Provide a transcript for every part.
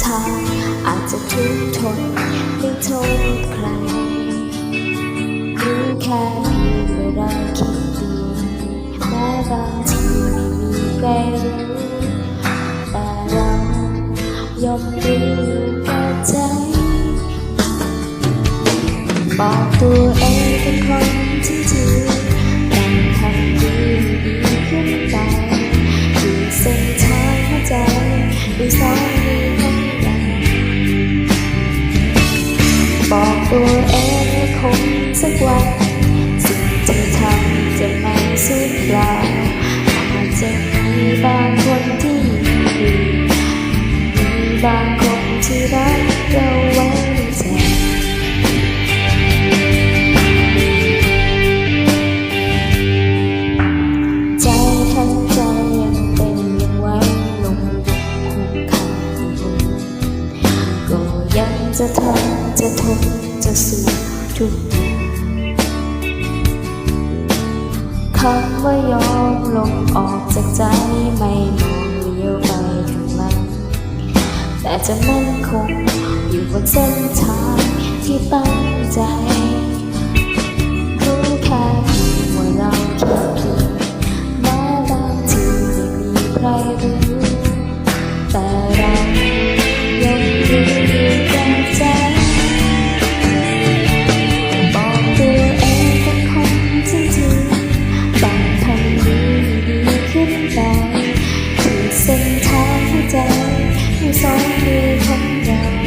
ทางอาจจะทุกข์ทนไม่โทษใครรู้แค่เพียงว่าเราคิดดีแม้บางทีไม่มีใครรู้แต่เรายอมรู้กับใจบอกตัวเองเป็นคน ตัวเองคงสักวันสิ่งที่ทำจะไม่สูญเปล่าอาจจะมีบางคนที่ดีมีบางคนที่รักเรา จะทำจะทนจะสู้ทุกอย่างคำว่ายอมลงออกจากใจไม่มองเลี้ยวไปข้างหลังแต่จะมั่นคงอยู่บนเส้นท เส้นทางหัวใจที่สองมือของเรา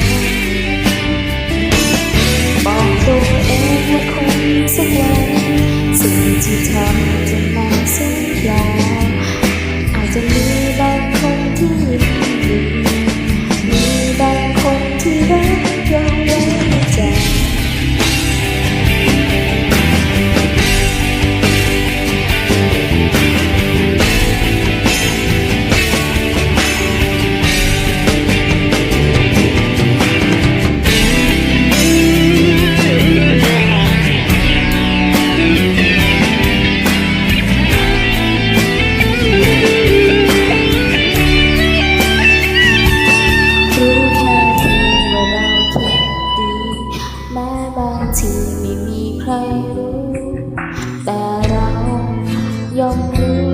ไ